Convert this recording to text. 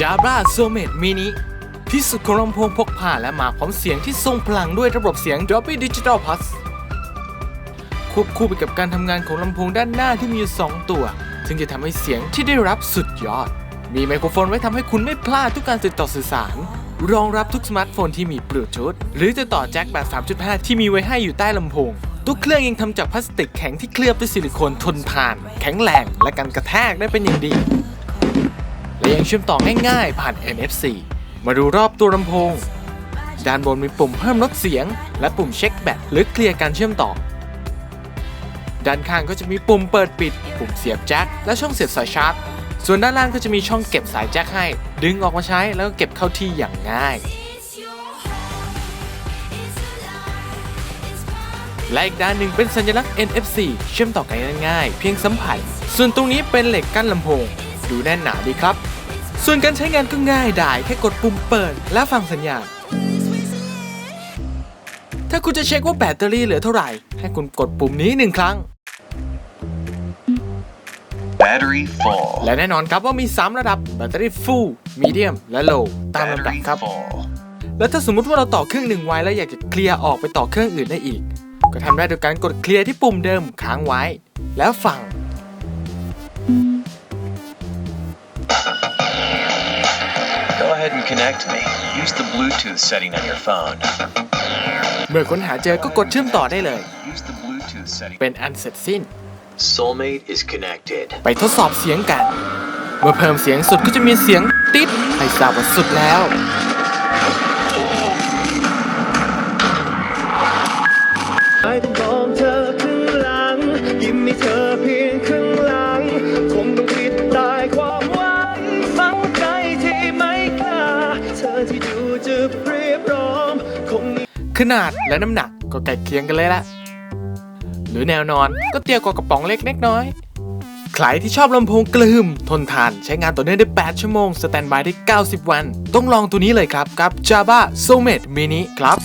Jabra s o m a t Mini ที่สุดของลำโพงพกพาและมาพร้อมเสียงที่ทรงพลังด้วยระบบเสียง Dolby Digital Plus ควบคู่ไปกับการทำงานของลำโพงด้านหน้าที่มีอยู่ 2 ตัว ซึ่งจะทำให้เสียงที่ได้รับสุดยอด มีไมโครโฟนไว้ทำให้คุณไม่พลาดทุกการติดต่อสื่อสาร รองรับทุกสมาร์ทโฟนที่มีบลูทูธหรือจะต่อแจ็คแบบ 3.5 ที่มีไว้ให้อยู่ใต้ลำโพงทุกเครื่องยังทำจากพลาสติกแข็งที่เคลือบด้วยซิลิโคนทนทาน แข็งแรงและกันกระแทกได้เป็นอย่างดี และยังเชื่อมต่อง่ายๆ ผ่าน NFC มาดูรอบตัวลำโพง ด้านบนมีปุ่มเพิ่มลดเสียง และปุ่มเช็คแบตหรือเคลียร์การเชื่อมต่อ ด้านข้างก็จะมีปุ่มเปิดปิด ปุ่มเสียบแจ็คและช่องเสียบสายชาร์จ ส่วนด้านล่างก็จะมีช่องเก็บสายแจ็คให้ ดึงออกมาใช้แล้วก็เก็บเข้าที่อย่างง่าย และอีกด้านหนึ่งเป็นสัญลักษณ์ NFC เชื่อมต่อกันง่ายๆ เพียงสัมผัส ส่วนตรงนี้เป็นเหล็กกั้นลำโพง ดูแน่นหนาดีครับ ส่วนการใช้งานก็ง่ายดายแค่กดปุ่มเปิดและฟังสัญญาณ ถ้าคุณจะเช็คว่าแบตเตอรี่เหลือเท่าไหร่ ให้คุณกดปุ่มนี้หนึ่งครั้ง Battery full. และแน่นอนครับว่ามี 3 ระดับแบตเตอรี่ full medium และ low ตามลำดับ Battery ครับ full. แล้วถ้าสมมุติว่าเราต่อเครื่องหนึ่งไว้แล้วอยากจะเคลียร์ออกไปต่อเครื่องอื่นได้อีก ก็ทำได้โดยการกดเคลียร์ที่ปุ่มเดิมค้างไว้ แล้วฟัง connect me. Use the Bluetooth setting on your phone. เมื่อค้นหาเจอก็กดเชื่อมต่อได้เลย Use the Bluetooth setting. เป็นอันเสร็จสิ้น Soulmate is connected. ไปทดสอบเสียงกัน เมื่อเพิ่มเสียงสุดก็จะมีเสียงติดให้ทราบว่าสุดแล้ว ขนาดและน้ำหนักก็ใกล้เคียงกันเลยละ หรือแนวนอนก็เตี้ยกว่ากระป๋องเล็กเล็กน้อย ใครที่ชอบลำโพงกลืม ทนทานใช้งานต่อเนื่องได้ 8 ชั่วโมง สแตนบายได้ 90 วัน ต้องลองตัวนี้เลยครับกับ Java Soulmate Mini ครับ